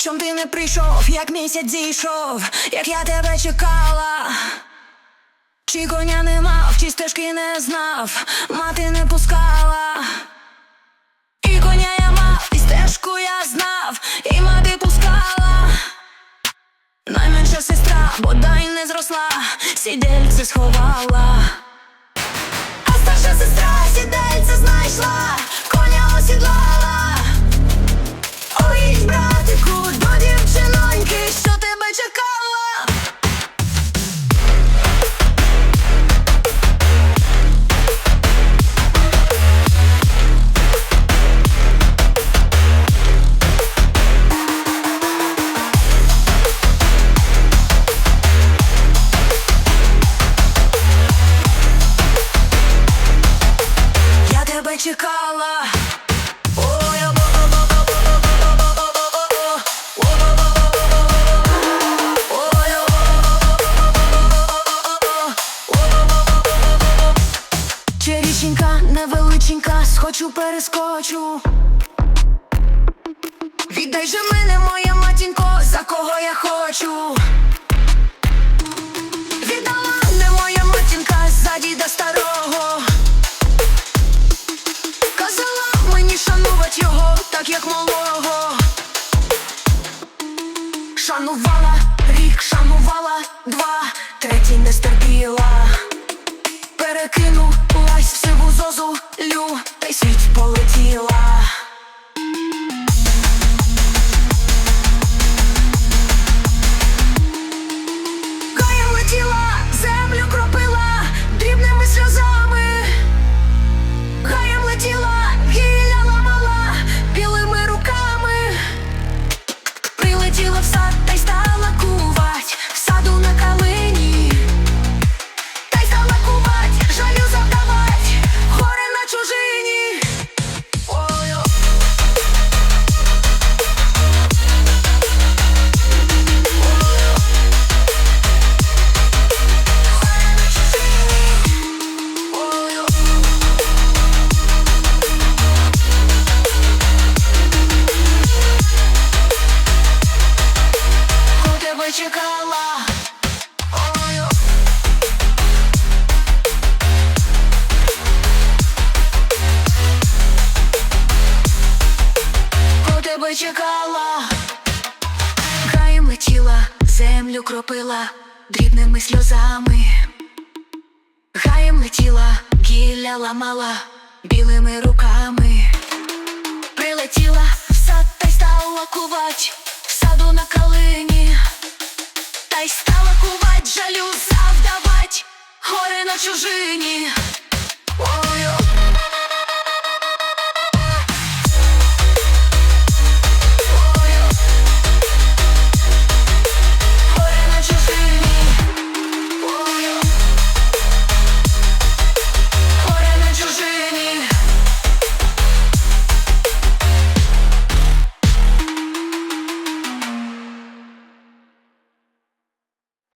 Чом ти не прийшов, як місяць зійшов, як я тебе чекала? Чи коня не мав, чи стежки не знав, мати не пускала. І коня я мав, і стежку я знав, і мати пускала. Найменша сестра, бодай не зросла, сідельце сховала. А старша сестра сідельце знайшла, коня осідлала. Чекала. Черіченька невеличенька, схочу перескочу. Віддай же мене, моя матінко, за кого я хочу. Так як малого. Шанувала, рік шанувала, два, третій не стерпіла. Перекинулась сиву зозу лю, та й світ полетіла. Чекала? Гаєм летіла, землю кропила дрібними сльозами. Гаєм летіла, гілля ламала білими руками. Прилетіла в сад та й стала кувать в саду на калині. Та й стала кувать, жалю завдавать, горе на чужині.